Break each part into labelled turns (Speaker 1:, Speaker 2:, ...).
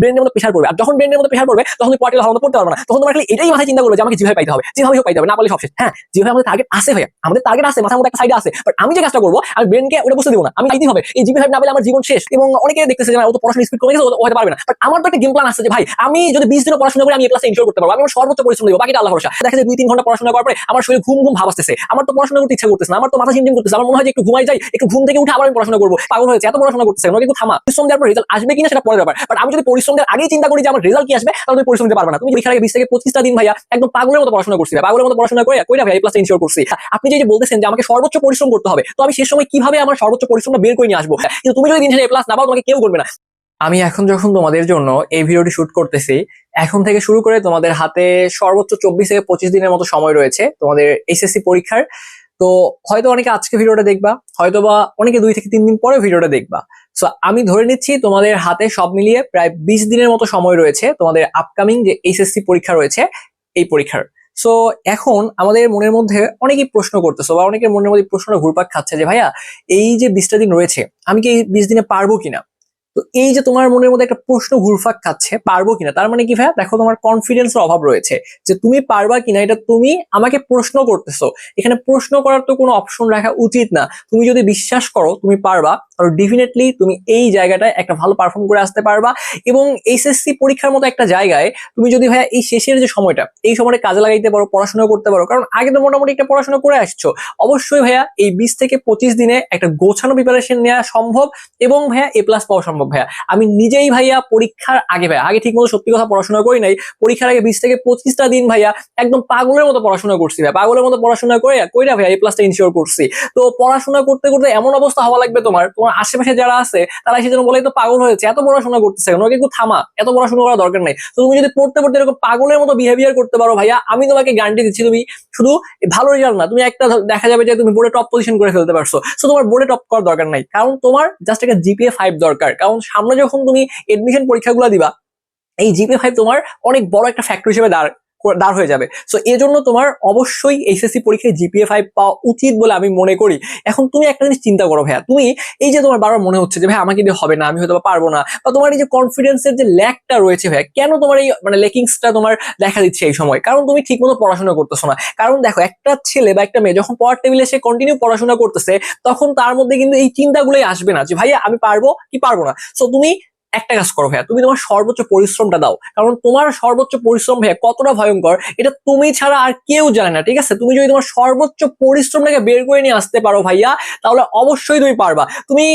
Speaker 1: ব্রেনের মধ্যে প্রেশার পড়বে। আর যখন ব্রেনের মধ্যে প্রেশার পড়বে, তখন তুমি পড়াটি ভালো পড়তে পারবে না। তখন তোমার খালি এটাই মাথায় চিন্তা করবে যে, আমাকে যেভাবে পাইতে হবে। যেভাবে পাইতে হবে, না পারলে সব শেষ। হ্যাঁ যেভাবে আমাদের টার্গেট আছে ভাইয়া, আমাদের টার্গেট আছে, মাথার মধ্যে একটা সাইডে আছে। বাট আমি যে কাজটা করব, আমি ব্রেনকে ওটা বুঝতে দিব না। আমি আইতেই হবে। এই জিবি ফাইভ না পেলে আমার জীবন শেষ। এবং অনেকে দেখতেছে যে ও তো পড়াশোনা স্পিড কমে গেছে হতে পারবে না। বাট আমার তো একটা গেম প্ল্যান আছে যে, ভাই, আমি যদি বিশ দিনে পড়াশোনা করে, আমি এ ক্লাসে ইনশোর করতে পারব। আমি আমার সর্বোচ্চ পরিশ্রম দেবো। বাকিটা আল্লাহ ভরসা। দেখা যায় দুই তিন ঘণ্টা পড়াশোনা করার পরে আমার শরীর ঘুম ঘুম ভাব আসতেছে। আমার তো পড়াশোনা করতে ইচ্ছা করতেছে আমার তো মাথা ঝিমঝিম করতেছে। আমার মনে হয় যে একটু ঘুমাই যাই, একটু ঘুম থেকে উঠে আবার আমি পড়াশোনা করব। পাগল হয়েছে, এত পড়াশোনা করতেছে। ওনাকে একটু থামা পরিশ্রম দেওয়ার পর রেজাল্ট আসবে কিনা সেটা পরের ব্যাপার। বাট আমি যদি পরিশ্রম দেওয়ার আগেই চিন্তা করি যে আমার রেজাল্ট কি আসবে, তাহলে তুমি পরিশ্রম দিতে পারবে না। তুমি পরীক্ষার আগে বিশ থেকে পঁচিশটা দিন ভাইয়া একদম পাগলের মতো পড়াশোনা করছি পাগলের মতো পড়াশোনা করে কইরা ভাই প্লাস ইনশোর করছি। আপনি যে বলতেছেন যে আমাকে সর্বোচ্চ পরিশ্রম করতে হবে, তো আমি শেষ সময় কীভাবে আমার সর্বোচ্চ পরিশ্রমটা বের করে নিয়ে আসব? কিন্তু তুমি যদি দিন প্লাস না পাও, তোমাকে কেউ করবে না। আমি এখন যখন তোমাদের জন্য এই ভিডিওটি শুট করতেছি, এখন থেকে শুরু করে তোমাদের হাতে সর্বোচ্চ চব্বিশ থেকে পঁচিশ দিনের মতো সময় রয়েছে তোমাদের এইচএসসি পরীক্ষার। তো হয়তো অনেকে আজকে ভিডিওটা দেখবা হয়তো বা অনেকে দুই থেকে তিন দিন পরে ভিডিওটা দেখবা। সো আমি ধরে নিচ্ছি তোমাদের হাতে সব মিলিয়ে প্রায় বিশ দিনের মতো সময় রয়েছে তোমাদের আপকামিং যে এইচএসসি পরীক্ষা রয়েছে, এই পরীক্ষার। সো এখন আমাদের মনের মধ্যে অনেকেই প্রশ্ন করতেছো বা অনেকের মনের মধ্যে প্রশ্নটা ঘুরপাক খাচ্ছে যে, ভাইয়া, এই যে বিশটা দিন রয়েছে, আমি কি এই বিশ দিনে পারব কিনা? তো এই যে তোমার মনের মধ্যে একটা প্রশ্ন ঘুরফাক খাচ্ছে, পারব কিনা? তার মানে কি ভাইয়া? দেখো তোমার কনফিডেন্সের অভাব রয়েছে যে তুমি পারবা কিনা? এটা তুমি আমাকে প্রশ্ন করতেছো। এখানে প্রশ্ন করার তো কোনো অপশন রাখা উচিত না। তুমি যদি বিশ্বাস করো তুমি পারবা, তাহলে ডেফিনেটলি তুমি এই জায়গাটায় একটা ভালো পারফর্ম করে আসতে পারবা এবং এইচএসসি পরীক্ষার মতো একটা জায়গায় তুমি যদি ভাইয়া এই শেষের যে সময়টা, এই সময়টা কাজে লাগাইতে পারো পড়াশোনা করতে পারো, কারণ আগে তো মোটামুটি একটা পড়াশোনা করে আসছো। অবশ্যই ভাইয়া এই বিশ থেকে পঁচিশ দিনে একটা গোছানো প্রিপারেশন নেওয়া সম্ভব এবং ভাইয়া এ প্লাস পাওয়া সম্ভব। ভাইয়া। আমি নিজেই ভাইয়া পরীক্ষার আগে ভাইয়া, আগে ঠিক মতো সত্যি কথা পড়াশোনা করি নাই, পরীক্ষার আগে বিশ থেকে পঁচিশটা দিন ভাইয়া একদম পাগলের মতো পড়াশোনা করছি ভাইয়া। পাগলের মতো পড়াশোনা করে, কইরা ভাইয়া এই প্লাসটা ইনশিওর করছি। তো পড়াশোনা করতে করতে এমন অবস্থা হওয়া লাগবে তোমার তোমার আশেপাশে যারা আছে, তারা যেন বলে তো পাগল হয়েছে, এত পড়াশোনা করতেছে ওনাকে একটু থামা, এত পড়াশোনা করার দরকার নেই। তো তুমি যদি পড়তে পড়তে এরকম পাগলের মতো বিহেভিয়ার করতে পারো ভাইয়া, আমি তোমাকে গ্যারান্টি দিচ্ছি তুমি শুধু ভালো রেজাল্ট না, তুমি একটা দেখা যাবে যে তুমি বোর্ডে টপ পজিশন করে ফেলতে পারছ। তো তোমার বোর্ডে টপ করার দরকার নাই। কারণ তোমার জাস্ট একটা জিপিএ ফাইভ দরকার। কারণ সামনে যখন তুমি এডমিশন পরীক্ষাগুলো দিবা, এই জিপি ফাইভ তোমার অনেক বড় একটা ফ্যাক্টর হিসেবে দাঁড় দাঁড় হয়ে যাবে। সো এই জন্য তোমার অবশ্যই এইচএসসি পরীক্ষায় জিপিএ ফাইভ পাওয়া উচিত বলে আমি মনে করি। এখন তুমি একটা জিনিস চিন্তা করো ভাইয়া, তুমি এই যে তোমার বারবার মনে হচ্ছে যে ভাই আমাকে হবে না, আমি হয়তো পারব না। বা তোমার এই যে কনফিডেন্সের যে ল্যাকটা রয়েছে ভাইয়া, কেন তোমার এই মানে লেকিংসটা তোমার দেখা দিচ্ছে এই সময়? কারণ তুমি ঠিক মতো পড়াশোনা করতেছো না। কারণ দেখো, একটা ছেলে বা একটা মেয়ে যখন পড়ার টেবিলে সে কন্টিনিউ পড়াশোনা করতেছে, তখন তার মধ্যে কিন্তু এই চিন্তাগুলোই আসবে না যে, ভাইয়া, আমি পারব কি পারব না? সো তুমি একটা কাজ করো ভাইয়া, তুমি তোমার সর্বোচ্চ পরিশ্রমটা দাও। কারণ তোমার সর্বোচ্চ পরিশ্রম ভাইয়া কতটা ভয়ঙ্কর, এটা তুমি ছাড়া আর কেউ জানে না, ঠিক আছে? তুমি যদি তোমার সর্বোচ্চ পরিশ্রমটাকে বের করে নিয়ে আসতে পারো ভাইয়া, তাহলে অবশ্যই তুমি পারবা। তুমি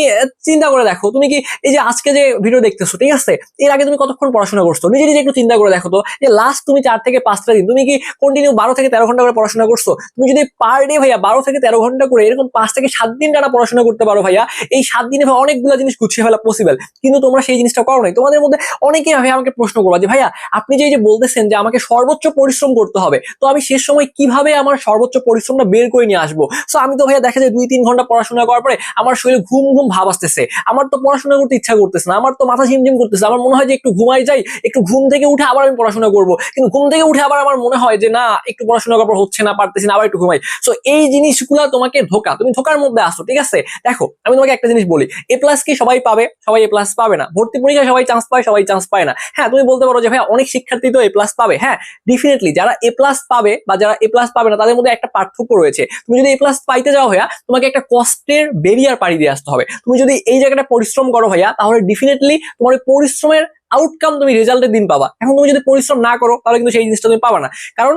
Speaker 1: চিন্তা করে দেখো, তুমি কি এই যে আজকে যে ভিডিও দেখতেছো, ঠিক আছে? এর আগে তুমি কতক্ষণ পড়াশোনা করছ? নিজে নিজে একটু চিন্তা করে দেখো তো, যে লাস্ট তুমি চার থেকে পাঁচটা দিন, তুমি কি কন্টিনিউ বারো থেকে তেরো ঘণ্টা করে পড়াশোনা করছ? তুমি যদি পার ডে ভাইয়া বারো থেকে তেরো ঘণ্টা করে এরকম পাঁচ থেকে সাত দিন টানা পড়াশোনা করতে পারো ভাইয়া, এই সাত দিনে অনেকগুলো জিনিস গুছিয়ে ফেলা পসিবল কিন্তু তোমরা সেই জিনিসটা করো নাই। তোমাদের মধ্যে অনেকেই ভাই আমাকে প্রশ্ন করবা যে, ভাইয়া, আপনি যে যে বলতেছেন যে আমাকে সর্বোচ্চ পরিশ্রম করতে হবে, তো আমি শেষ সময় কীভাবে আমার সর্বোচ্চ পরিশ্রমটা বের করে নিয়ে আসব? সো আমি তো ভাইয়া দেখা যায় দুই তিন ঘণ্টা পড়াশোনা করার পরে আমার শরীরে ঘুম ঘুম ভাব আসতেছে। আমার তো পড়াশোনা করতে ইচ্ছা করতেছে না, আমার তো মাথা ঝিমঝিম করতেছে, আমার মনে হয় যে একটু ঘুমাই যাই, একটু ঘুম থেকে উঠে আবার আমি পড়াশোনা করব। কিন্তু ঘুম থেকে উঠে আবার আমার মনে হয় যে, না, একটু পড়াশোনা করার হচ্ছে না, পারতেছি না, আবার একটু ঘুমাই। সো এই জিনিসগুলো তোমাকে ধোকা, তুমি ধোকার মধ্যে আসো ঠিক আছে? দেখো, আমি তোমাকে একটা জিনিস বলি এ প্লাস কি সবাই পাবে? সবাই এ প্লাস পাবে না। ভর্তি পরীক্ষায় সবাই চান্স পায়, সবাই চান্স পায় না। হ্যাঁ তুমি বলতে পারো যে ভাই অনেক শিক্ষার্থী তো এ প্লাস পাবে। হ্যাঁ ডেফিনেটলি যারা এ প্লাস পাবে বা যারা এ প্লাস পাবে না, তাদের মধ্যে একটা পার্থক্য রয়েছে। তুমি যদি এ প্লাস পাইতে যাও, ভাইয়া, তোমাকে একটা কষ্টের বেরিয়ার পাড়ি দিয়ে আসতে হবে। তুমি যদি এই জায়গাটা পরিশ্রম করো, ভাইয়া, তাহলে ডেফিনেটলি তোমার পরিশ্রমের আউটকাম তুমি রেজাল্টের দিন পাবা। এখন তুমি যদি পরিশ্রম না করো, তাহলে কিন্তু সেই জিনিসটা তুমি পাবা না। কারণ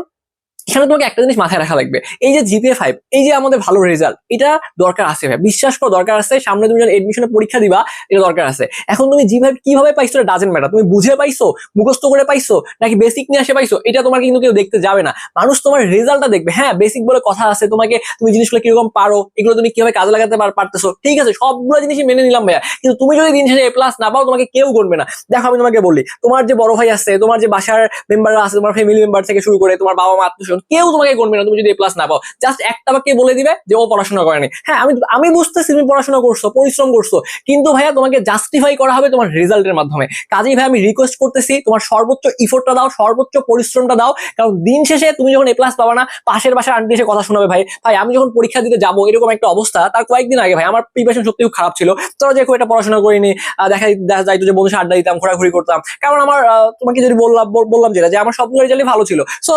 Speaker 1: এখানে তোমাকে একটা জিনিস মাথায় রাখা লাগবে। এই যে জিপিএ ফাইভ এই যে আমাদের ভালো রেজাল্ট এটা দরকার আছে ভাই। বিশ্বাস করো, দরকার আছে, সামনে তুমি যখন এডমিশনের পরীক্ষা দিবা, এটা দরকার আছে। এখন তুমি জি ফাইভ কীভাবে পাইছো এটা ডাজেন্ট ম্যাটার তুমি বুঝে পাইছো, মুখস্থ করে পাইছো, নাকি বেসিক নিয়ে আসে পাইছো, এটা তোমার কিন্তু কেউ দেখতে যাবে না। মানুষ তোমার রেজাল্টটা দেখবে। হ্যাঁ বেসিক বলে কথা আছে, তোমাকে তুমি জিনিসগুলো কীরকম পারো, এগুলো তুমি কীভাবে কাজে লাগাতে পার- পারতেছো, ঠিক আছে, সবগুলো জিনিসই মেনে নিলাম ভাইয়া। কিন্তু তুমি যদি দিন শেষে এ প্লাস না পাও, তোমাকে কেউ করবে না। দেখো, আমি তোমাকে বলি, তোমার যে বড় ভাই আছে, তোমার যে বাসার মেম্বাররা আছে, তোমার ফ্যামিলি মেম্বার থেকে শুরু করে তোমার বাবা মা আত্মীয় কনগ্রাচুলেশন কেউ তোমাকে করবে না, তুমি যদি এ প্লাস না পাও। জাস্ট একটা বাক্যে বলে দিবে যে ও পড়াশোনা করেনি। হ্যাঁ আমি আমি বুঝতেছি তুমি পড়াশোনা করছ, পরিশ্রম করছ, কিন্তু ভাইয়া তোমাকে জাস্টিফাই করা হবে তোমার রেজাল্টের মাধ্যমে। কাজেই ভাই, আমি রিকোয়েস্ট করতেছি, তোমার সর্বোচ্চ ইফোর্টটা দাও, সর্বোচ্চ পরিশ্রমটা দাও, কারণ দিন শেষে তুমি যখন এ প্লাস পাবা না, পাশের বাসায় আন্টি এসে কথা শোনাবে ভাই। ভাই, আমি যখন পরীক্ষা দিতে যাব, এরকম একটা অবস্থা, তার কয়েকদিন আগে ভাই, আমার প্রিপারেশন সত্যি খুব খারাপ ছিল। তোরা যে খুব একটা পড়াশোনা করিনি দেখা দেখা যাইতো যে বন্ধুর সাথে আড্ডা দিতাম, ঘোরাঘুরি করতাম। কারণ আমার তোমাকে যদি বললাম বললাম যেটা, যে আমার সবগুলো রেজাল্টই ভালো ছিল। সো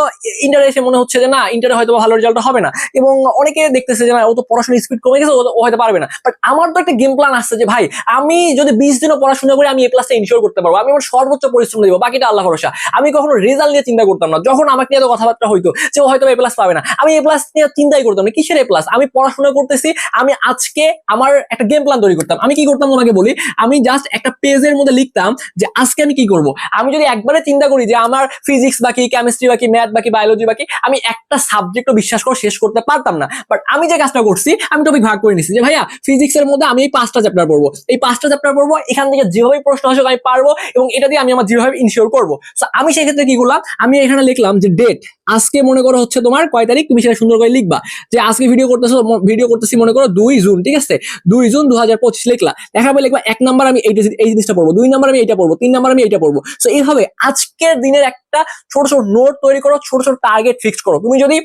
Speaker 1: ইন্টারে মনে হচ্ছে যে না ইন্টারে হয়তো ভালো রেজাল্ট হবে না। এবং অনেকে দেখতেছে যে না, ও তো পড়াশোনার স্পিড কমে গেছে, ও হয়তো পারবে না। বাট আমার তো একটা গেম প্ল্যান আসছে যে, ভাই, আমি যদি বিশ দিনও পড়াশোনা করে, আমি এই প্লাসটা ইনশিওর করতে পারব। আমি আমার সর্বোচ্চ পরিশ্রম দিব বাকিটা আল্লাহ ভরসা। আমি কখনো রেজাল্ট নিয়ে চিন্তা করতাম না। যখন আমাকে নিয়ে কথাবার্তা হইতো যে, ও হয়তো এ প্লাস পাবে না, আমি এ প্লাস নিয়ে চিন্তাই করতাম না, কিসের এ প্লাস আমি পড়াশোনা করতেছি, আমি আজকে আমার একটা গেম প্ল্যান তৈরি করতাম। আমি কি করতাম তোমাকে বলি? আমি জাস্ট একটা পেজের মধ্যে লিখতাম যে, আজকে আমি কি করব? আমি যদি একবারে চিন্তা করি যে, আমার ফিজিক্স বাকি কেমিস্ট্রি বাকি ম্যাথ বাকি বায়োলজি বাকি আমি একটা সাবজেক্টও বিশ্বাস করে শেষ করতে পারতাম না। বাট আমি যে কাজটা করছি, আমি টপিক ভাগ করে নিছি যে, ভাইয়া ফিজিক্স এর মধ্যে আমি এই পাঁচটা চ্যাপ্টার পড়ব। এই পাঁচটা চ্যাপ্টার পড়ব, এখান থেকে যেভাবে প্রশ্ন আসুক আমি পারব এবং এটা দিয়ে আমি আমার যেভাবে ইনশিওর করব। আমি সেক্ষেত্রে কি করলাম? আমি এখানে লিখলাম যে ডেট আজকে মনে করো হচ্ছে তোমার কয় তারিখ? তুমি সেটা সুন্দর করে লিখবা। যে, আজকে ভিডিও করতেছো ভিডিও করতেছি মনে করো দুই জুন, ঠিক আছে? দুই জুন দু হাজার পঁচিশ লিখলা। পরে লিখবা এক নাম্বার আমি এইটা, এই জিনিসটা পড়ব, দুই নাম্বার আমি এইটা পড়ব, তিন নাম্বার আমি এইটা পড়ব। সো এইভাবে আজকের দিনের একটা ছোট ছোট নোট তৈরি করো, ছোট ছোট টার্গেট ফিক্স করো। তুমি যদি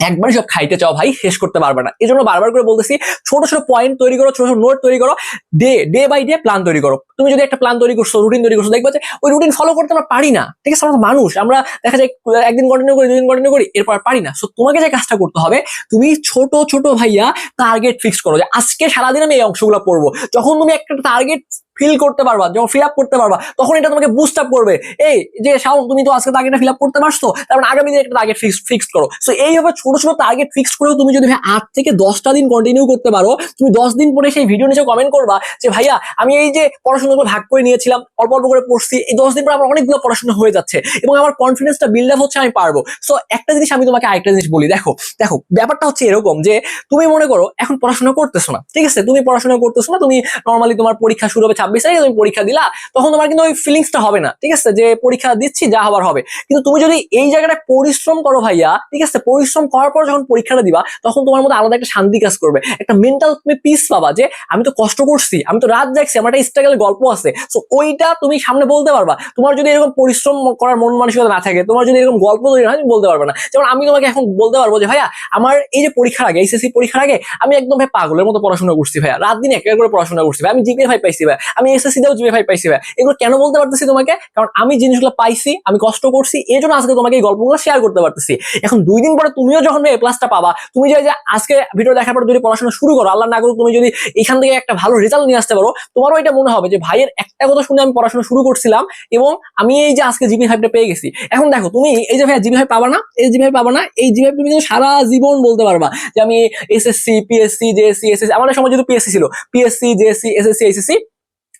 Speaker 1: একবারই সব খাইতে চাও ভাই, শেষ করতে পারবে না। এই জন্য বারবার করে বলতেছি, ছোট ছোট পয়েন্ট তৈরি করো, ছোট ছোট নোট তৈরি করো day day by day plan তৈরি করো। তুমি যদি একটা প্ল্যান তৈরি করছ রুটিন তৈরি করছ, দেখবে যে ওই রুটিন ফলো করতে আমরা পারি না। ঠিক আছে, আমরা মানুষ, আমরা দেখা যায় একদিন কন্টিনিউ করি, দুদিন কন্টিনিউ করি, এরপর পারি না। সো তোমাকে যে কাজটা করতে হবে, তুমি ছোট ছোট ভাইয়া টার্গেট ফিক্স করো যে আজকে সারাদিন আমি এই অংশগুলো পড়ব। যখন তুমি একটা টার্গেট ফিল করতে পারবা, যখন ফিল আপ করতে পারবা, তখন এটা তোমাকে বুস্ট আপ করবে। এই যে শাওন, তুমি তো আজকে টার্গেটটা ফিল আপ করতে পারছ তারপর আগামী দিনে একটা টার্গেট ফিক্স ফিক্স করো। সো এইভাবে ছোট ছোট টার্গেট ফিক্স করেও তুমি যদি ভাই আট থেকে দশটা দিন কন্টিনিউ করতে পারো, তুমি দশ দিন পরে সেই ভিডিও নিচে কমেন্ট করবা যে, ভাইয়া, আমি এই যে পড়াশোনাগুলো ভাগ করে নিয়েছিলাম, অল্প অল্প করে পড়ছি, এই দশ দিন পরে আমার অনেকগুলো পড়াশোনা হয়ে যাচ্ছে এবং আমার কনফিডেন্সটা বিল্ড আপ হচ্ছে, আমি পারব। সো একটা জিনিস আমি তোমাকে আরেকটা জিনিস বলি, দেখো দেখো, ব্যাপারটা হচ্ছে এরকম যে, তুমি মনে করো এখন পড়াশোনা করতেছো না, ঠিক আছে? তুমি পড়াশোনা করতেছো না, তুমি নর্মালি তোমার পরীক্ষা শুরু হবে ছাব্বিশ তুমি পরীক্ষা দিলা, তখন তোমার কিন্তু ওই ফিলিংসটা হবে না, ঠিক আছে? যে পরীক্ষা দিচ্ছি, যা হবার হবে। কিন্তু তুমি যদি এই জায়গাটায় পরিশ্রম করো ভাইয়া, ঠিক আছে? পরিশ্রম করার পর যখন পরীক্ষাটা দিবা, তখন তোমার মধ্যে আলাদা একটা শান্তি কাজ করবে। একটা মেন্টাল তুমি পিস পাবা যে, আমি তো কষ্ট করছি, আমি তো রাত জাগছি, আমার একটা গল্প আছে। সো ওইটা তুমি সামনে বলতে পারবা। তোমার যদি এরকম পরিশ্রম করার মন মানসিকতা না থাকে, তোমার যদি এরকম গল্প তৈরি বলতে পারবে না। যেমন আমি তোমাকে এখন বলতে পারব যে, ভাইয়া, আমার এই যে পরীক্ষার আগে এইচএসসি পরীক্ষার আগে, আমি একদম ভাই পাগলের মতো পড়াশোনা করছি ভাইয়া। রাত দিন এক করে পড়াশোনা করছি ভাই। আমি জিপিএ ফাইভ পাইছি ভাই আমি এসএসসি তেও জিপিএ ফাইভ পাইছি ভাই। এগুলো কেন বলতে পারতেছি তোমাকে? কারণ আমি জিনিসগুলো পাইছি, আমি কষ্ট করছি এই জন্য আজকে তোমাকে এই গল্পগুলো শেয়ার করতে পারতেছি। এখন দুই দিন পরে তুমিও যখন এ প্লাসটা পাবা, তুমি যে আজকে ভিডিও দেখার পর যদি পড়াশোনা শুরু করো, আল্লাহ না করুক তুমি যদি এখান থেকে একটা ভালো রেজাল্ট নিয়ে আসতে পারো, তোমারও এটা মনে হবে যে ভাইয়ের একটা কথা শুনে আমি পড়াশোনা শুরু করছিলাম এবং আমি এই যে আজকে জিবি ফাইভটা পেয়ে গেছি। এখন দেখো, তুমি এই যে ভাই জিবি ফাইভ পাবা না, এই জিবি ফাইভ পাবা না, এই জিবি ফাইভ তুমি সারা জীবন বলতে পারবা যে আমি এসএসসি পিএসসি জেএসসি এসএসসি আমাদের সময় যদি পিএসসি ছিল পিএসসি জেএসসি এসএসসি এইচএসসি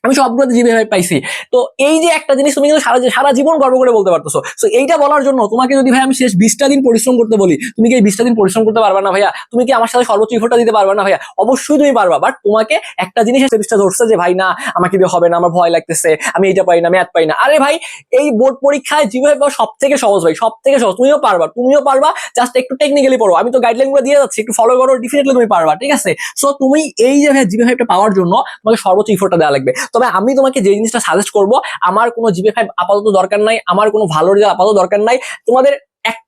Speaker 1: আমি সবগুলোতে জিবি ভাই পাইছি। তো এই যে একটা জিনিস তুমি কিন্তু সারা সারা জীবন গর্ব করে বলতে পারতেছো। তো এইটা বলার জন্য তোমাকে যদি ভাই আমি শেষ বিশটা দিন পরিশ্রম করতে বলি, তুমি কি এই বিশটা দিন পরিশ্রম করতে পারবা না ভাইয়া? তুমি কি আমার সাথে সর্বোচ্চ ইফোর্টটা দিতে পারবা না ভাইয়া? অবশ্যই তুমি পারবা বাট তোমাকে একটা জিনিস চেষ্টা ধরছে যে, ভাই না, আমাকে দিয়ে হবে না, আমার ভয় লাগতেছে, আমি এটা পাই না ম্যাথ পাই না। আরে ভাই, এই বোর্ড পরীক্ষায় জিবি ভাই সব থেকে সহজ ভাই সব থেকে সহজ। তুমিও পারবা তুমিও পারবা জাস্ট একটু টেকনিক্যালি পড়ো। আমি তো গাইডলাইনগুলো দিয়ে যাচ্ছি, একটু ফলো করো ডেফিনেটলি তুমি পারবা, ঠিক আছে? সো তুমি এই যে ভাই জিবি ফাইভটা পাওয়ার জন্য তোমাকে সর্বোচ্চ ইফোর্টটা দেওয়া লাগবে। তবে আমি তোমাকে যে জিনিসটা সাজেস্ট করব, আমার কোনো জিবি ফাইভ আপাতত দরকার নাই, আমার কোনো ভালো রেজাল্ট আপাতত দরকার নাই। তোমাদের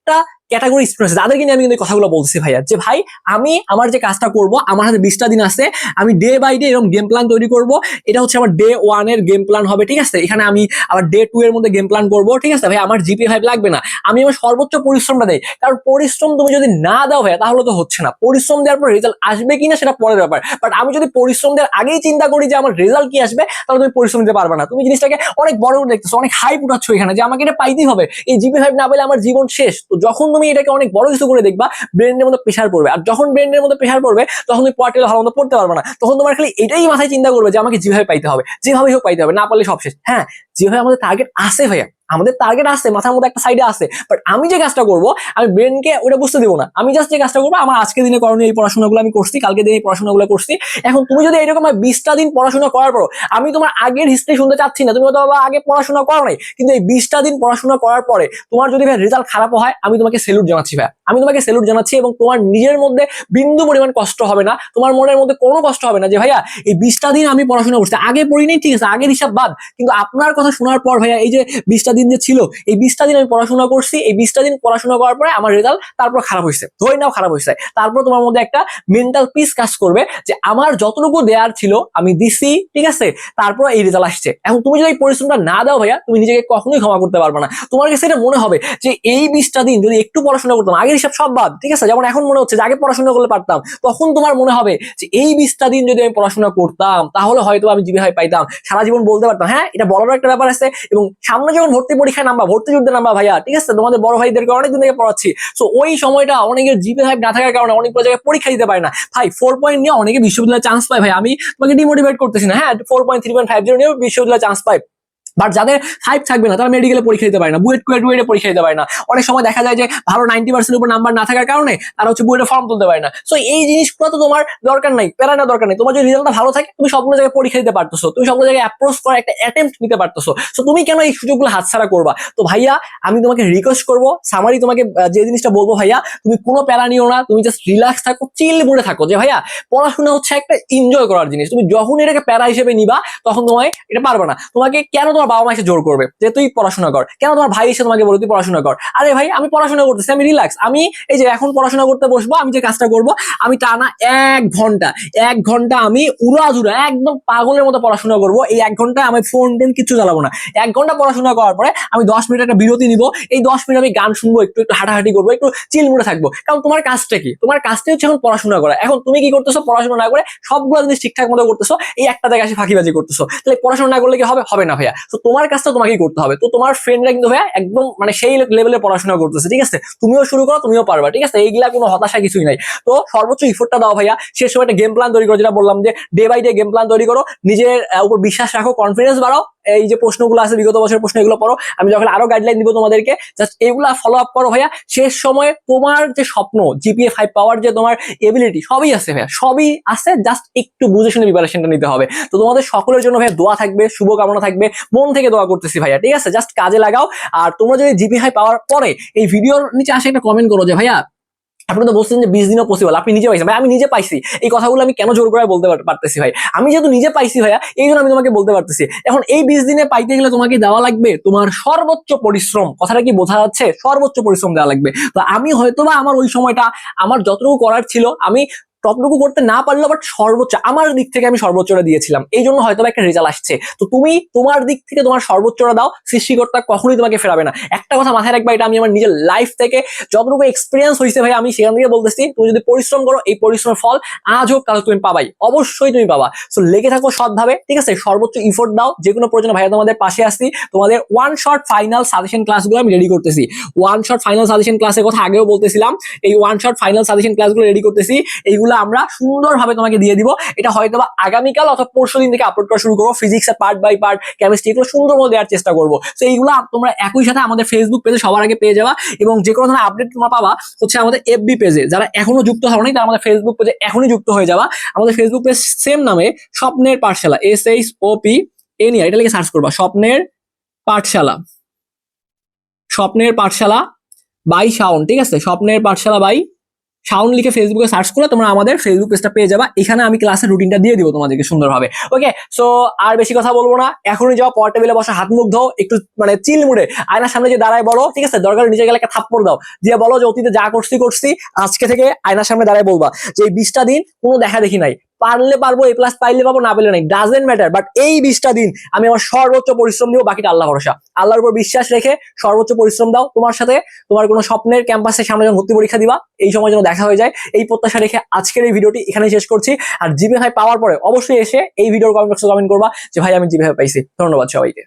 Speaker 1: একটা ক্যাটাগরি স্টুডেন্টস যাদেরকে নিয়ে আমি কিন্তু কথাগুলো বলছি ভাইয়া, যে ভাই, আমি আমার যে কাজটা করব, আমার হাতে বিশটা দিন আছে, আমি ডে বাই ডে এরকম গেম প্ল্যান তৈরি করব। এটা হচ্ছে আমার ডে ওয়ানের গেম প্ল্যান হবে, ঠিক আছে? এখানে আমি আবার ডে টু এর মধ্যে গেম প্ল্যান করব, ঠিক আছে? ভাই, আমার জিপি ফাইভ লাগবে না। আমি আমার সর্বোচ্চ পরিশ্রমটা দেই। কারণ পরিশ্রম তুমি যদি না দাও ভাইয়া, তাহলে তো হচ্ছে না। পরিশ্রম দেওয়ার পর রেজাল্ট আসবে কিনা সেটা পরের ব্যাপার। বাট আমি যদি পরিশ্রম দেওয়ার আগেই চিন্তা করি যে আমার রেজাল্ট কি আসবে, তাহলে তুমি পরিশ্রম দিতে পারবে না। তুমি জিনিসটাকে অনেক বড় করে দেখতেছো, অনেক হাইপ উঠাচ্ছ এখানে যে আমাকে এটা পাইতেই হবে। এই জিপি ফাইভ না পেলে আমার জীবন শেষ। তো যখন তুমি এটাকে অনেক বড় কিছু করে দেখবা ব্রেনের মধ্যে প্রেশার পড়বে। আর যখন ব্রেনের মধ্যে প্রেশার পড়বে, তখন তুমি পড়াটা ভালো মতো পড়তে পারবে না। তখন তোমার খালি এটাই মাথায় চিন্তা করবে যে, আমাকে যেভাবে পাইতে হবে। যেভাবে হোক পাইতে হবে, না পারলে সব শেষ। হ্যাঁ যেভাবে আমাদের টার্গেট আসে ভাইয়া। আমাদের টার্গেট আছে, মাথার মধ্যে একটা সাইডে আছে বাট আমি যে কাজটা করব, আমি ব্রেনকে ওটা বুঝতে দেবো না। আমি জাস্ট যে কাজটা করব, আমার আজকে দিনে করণীয় এই পড়াশোনাগুলো আমি করছি কালকে দিনে এই পড়াশোনাগুলো করছি। এখন তুমি যদি এরকম বিশটা দিন পড়াশোনা করার পর আমি তোমার আগের হিস্ট্রি শুনতে চাচ্ছি না, তুমি হয়তো বাবা আগে পড়াশোনা করো নাই, কিন্তু এই বিশটা দিন পড়াশোনা করার পরে তোমার যদি ভাই রেজাল্ট খারাপ হয়, আমি তোমাকে সেলুট জানাচ্ছি ভাই। আমি তোমাকে সেলুট জানাচ্ছি এবং তোমার নিজের মধ্যে বিন্দু পরিমাণ কষ্ট হবে না, তোমার মনের মধ্যে কোনো কষ্ট হবে না যে ভাইয়া এই বিশটা দিন আমি পড়াশোনা করছি। আগে পড়ি নাই ঠিক আছে, আগের হিসাব বাদ, কিন্তু আপনার কথা শোনার পর ভাইয়া এই যে বিশটা দিন যে ছিল, এই বিশটা দিন আমি পড়াশোনা করছি, এই বিশটা দিন পড়াশোনা করার পরে আমার রেজাল্ট তারপর খারাপ হয়েছে। ধরে নাও খারাপ হয়েছে। তারপর তোমার মধ্যে একটা মেন্টাল পিস কাজ করবে যে আমার যতটুকু দেয়ার ছিল আমি দিছি, ঠিক আছে? তারপর এই রেজাল্ট আসছে। এখন তুমি যদি এই পরিশ্রমটা না দাও ভাইয়া, তুমি নিজেকে কখনোই ক্ষমা করতে পারবে না। তোমার কাছে এটা মনে হবে যে এই বিশটা দিন যদি একটু পড়াশোনা করতাম, আগের হিসাব সব বাদ, ঠিক আছে? যেমন এখন মনে হচ্ছে যে আগে পড়াশোনা করলে পারতাম, তখন তোমার মনে হবে যে এই বিশটা দিন যদি আমি পড়াশোনা করতাম, তাহলে হয়তো আমি জিবি হয় পাইতাম। সারা জীবন বলতে পারতাম হ্যাঁ এটা বলারও একটা ব্যাপার আছে এবং সামনে যখন ভর্তি পরীক্ষায় নাম্বার ভর্তি যুদ্ধে নাম্বার ভাইয়া, ঠিক আছে? তোমাদের বড় ভাইদেরকে অনেকদিন থেকে পড়াচ্ছি। সো ওই সময়টা অনেকের জিপে হাইপ না থাকার কারণে অনেক জায়গায় পরীক্ষা দিতে পারে না। ভাই ফোর পয়েন্ট নিয়ে অনেকে বিশ্ববিদ্যালয়ে চান্স পায় ভাই। আমি তোমাকে ডিমোটিভেট করতেছি না হ্যাঁ? Four point three point five zero নিয়ে বিশ্ববিদ্যালয়ে চান্স পায়। বাট যাদের ফাইভ থাকবে না, তারা মেডিকেলে পরীক্ষা দিতে পারে না বুয়েট কুয়েট বুয়েটে পরীক্ষা দিতে পারে না। অনেক সময় দেখা যায় যে, ভালো নাইনটি পার্সেন্ট উপর নাম্বার না থাকার কারণে তারা হচ্ছে বুয়েটে ফর্ম তুলতে পারে না। সো এই জিনিসগুলো তো তোমার দরকার নাই, প্যারা না দরকার নেই। তোমার যদি রেজাল্টটা ভালো থাকে, তুমি সবগুলো জায়গায় পরীক্ষা দিতে পারতেছো। তুমি সবগুলো জায়গায় অ্যাপ্রোচ করার একটা অ্যাটেম্প নিতে পারতেছো। সো তুমি কেন এই সুযোগগুলো হাতছাড়া করবা? তো ভাইয়া, আমি তোমাকে রিকোয়েস্ট করব সামারি তোমাকে যে জিনিসটা বলব ভাইয়া, তুমি কোনো প্যারা নিও না, তুমি জাস্ট রিল্যাক্স থাকো চিল মুডে থাকো। যে ভাইয়া, পড়াশোনা হচ্ছে একটা এনজয় করার জিনিস। তুমি যখন এটাকে প্যারা হিসেবে নিবা, তখন তোমায় এটা পারবে না। তোমাকে কেন তোমার বাবা মা এসে জোর করবে যে তুই পড়াশোনা কর। কেন তোমার ভাই এসে তোমাকে বলে তুই পড়াশোনা কর? আরে ভাই, আমি পড়াশোনা করতেছি, আমি রিল্যাক্স আমি এই যে এখন পড়াশোনা করতে বসবো, আমি যে কাজটা করব, আমি টানা এক ঘণ্টা এক ঘণ্টা আমি উড়াধুরা, একদম পাগলের মতো পড়াশোনা করব। এই এক ঘণ্টা আমি ফোন টোন কিছু চালাবো না। এক ঘণ্টা পড়াশোনা করার পরে আমি দশ মিনিট একটা বিরতি নিব। এই দশ মিনিট আমি গান শুনব, একটু একটু হাঁটাহাঁটি করব, একটু চিল মুড়ে থাকব। কারণ তোমার কাজটা কি? তোমার কাজটা হচ্ছে এখন পড়াশোনা করা। এখন তুমি কি করতেছো? পড়াশোনা না করে সবগুলো জিনিস ঠিকঠাক মতো করতেছো। এই একটা জায়গায় এসে ফাঁকিবাজি করতেছো। তাহলে পড়াশোনা না করলে কি হবে? হবে না ভাইয়া। তো তোমার কাজটা তোমাকেই করতে হবে। তো তোমার ফ্রেন্ডরা কিন্তু ভাইয়া একদম মানে সেই লেভেলে পড়াশোনা করতেছে, ঠিক আছে? তুমিও শুরু করো, তুমিও পারবা, ঠিক আছে? এইগুলা কোনো হতাশা কিছুই নাই। তো সর্বোচ্চ ইফোর্টটা দাও ভাইয়া। সে সময় একটা গেম প্ল্যান তৈরি করো, যেটা বললাম যে day by day game plan তৈরি করো। নিজের উপর বিশ্বাস রাখো কনফিডেন্স বাড়াও। এই যে প্রশ্নগুলো আছে, বিগত বছরের প্রশ্ন এগুলো পড়ো। আমি যখন আরও গাইডলাইন দিব তোমাদেরকে জাস্ট এগুলা ফলো আপ করো ভাইয়া। শেষ সময়ে তোমার যে স্বপ্ন জিপিএ ফাইভ পাওয়ার যে তোমার এবিলিটি সবই আছে ভাইয়া। সবই আছে জাস্ট একটু বুঝে শুনে প্রিপারেশনটা নিতে হবে। তো তোমাদের সকলের জন্য ভাইয়া দোয়া থাকবে, শুভকামনা থাকবে। মন থেকে দোয়া করতেছি ভাইয়া, ঠিক আছে? জাস্ট কাজে লাগাও। আর তোমরা যদি জিপি হাই পাওয়ার পরে এই ভিডিওর নিচে আসে একটা কমেন্ট করো যে, ভাইয়া আপনি তো বলছেন যে বিশ দিনও পসিবল আপনি নিজে পাইছেন। ভাই, আমি নিজে পাইছি। এই কথাগুলো আমি কেন জোর করে বলতে পারতেছি ভাই? আমি যেহেতু নিজে পাইছি ভাইয়া, এই জন্য আমি তোমাকে বলতে পারতেছি। এখন এই বিশ দিনে পাইতে গেলে তোমাকে দেওয়া লাগবে তোমার সর্বোচ্চ পরিশ্রম। কথাটা কি বোঝা যাচ্ছে? সর্বোচ্চ পরিশ্রম দেওয়া লাগবে। তো আমি হয়তো বা আমার ওই সময়টা আমার যতটুকু করার ছিল, আমি ততটুকু করতে না পারলেও বাট সর্বোচ্চ, আমার দিক থেকে আমি সর্বোচ্চটা দিয়েছিলাম। এই জন্য হয়তো একটা রেজাল্ট আসছে। তো তুমি তোমার দিক থেকে তোমার সর্বোচ্চটা দাও, সৃষ্টিকর্তা কখনোই তোমাকে ফেরাবে না। একটা কথা মাথায় রাখবা, এটা আমি আমার নিজের লাইফ থেকে যতটুকু এক্সপিরিয়েন্স হয়েছে ভাই, আমি সেখান থেকে বলতেছি, তুমি যদি পরিশ্রম করো, এই পরিশ্রমের ফল আজ হোক, কাল তুমি পাবাই। অবশ্যই তুমি পাবা। সো লেগে থাকো সৎভাবে, ঠিক আছে? সর্বোচ্চ ইফোর্ট দাও। যে কোনো প্রয়োজনে ভাইয়া, তোমাদের পাশে আসছি। তোমাদের ওয়ান শর্ট ফাইনাল সাজেশন ক্লাসগুলো আমি রেডি করতেছি। ওয়ান শর্ট ফাইনাল সাজেশন ক্লাসের কথা আগেও বলতেছিলাম। এই ওয়ান শর্ট ফাইনাল সাজেশন ক্লাসগুলো রেডি করতেছি। এইগুলো আমরা সুন্দরভাবে তোমাকে দিয়ে দিব। এটা হয়তো বা আগামীকাল অথবা পরশু দিন থেকে আপলোড করা শুরু করব। ফিজিক্সের পার্ট বাই পার্ট কেমিস্ট্রি এগুলো সুন্দর মতো দেওয়ার চেষ্টা করব। তো এইগুলো তোমরা একই সাথে আমাদের ফেসবুক পেজে সবার আগে পেয়ে যাবা এবং যে কোনো ধরনের আপডেট তোমরা পাবা হচ্ছে আমাদের এফবি পেজে যারা এখনও যুক্ত হওনি, তারা আমাদের ফেসবুক পেজে এখনই যুক্ত হয়ে যাবা। আমাদের ফেসবুক পেজ সেম নামে, স্বপ্নের পাঠশালা S H O P N এটা লিখে সার্চ করবা। স্বপ্নের পাঠশালা। স্বপ্নের পাঠশালা বাই শাওন ঠিক আছে? স্বপ্নের পাঠশালা বাই শাওন লিখে ফেসবুকে সার্চ করে তোমরা আমাদের ফেসবুক পেজটা পেয়ে যাবা। এখানে আমি ক্লাসের রুটিনটা দিয়ে দিব তোমাদেরকে সুন্দরভাবে। ওকে সো আর বেশি কথা বলব না। এখনই যাও পর টেবিলে বসে হাত মুখ ধো একটু মানে চিল মুড়ে আয়নার সামনে যে দাঁড়ায় বলো, ঠিক আছে? দরকার নিজে গেলে একটা থাপ্পড় দাও। দিয়ে বলো যে অতীতে যা করছি করছি, আজকে থেকে আয়নার সামনে দাঁড়ায় বলবা। যে এই বিশটা দিন কোনো দেখা দেখি নাই। পারলে পারব এ প্লাস পাইলে পাবো, না পেলে নাই। ডাজেন্ট ম্যাটার বাট এই বিশটা দিন, আমি আমার সর্বোচ্চ পরিশ্রম দিব বাকিটা আল্লাহ ভরসা। আল্লাহর উপর বিশ্বাস রেখে সর্বোচ্চ পরিশ্রম দাও। তোমার সাথে তোমার কোনো স্বপ্নের ক্যাম্পাসের সামনে যখন ভর্তি পরীক্ষা দিবা, এই সময় যেন দেখা হয়ে যায়। এই প্রত্যাশা রেখে আজকের এই ভিডিওটি এখানে শেষ করছি। আর জিপে ভাই পাওয়ার পরে অবশ্যই এসে এই ভিডিওর কমেন্ট বক্সে কমেন্ট করবা যে, ভাই, আমি জিপে ভাই পাইছি। ধন্যবাদ সবাইকে।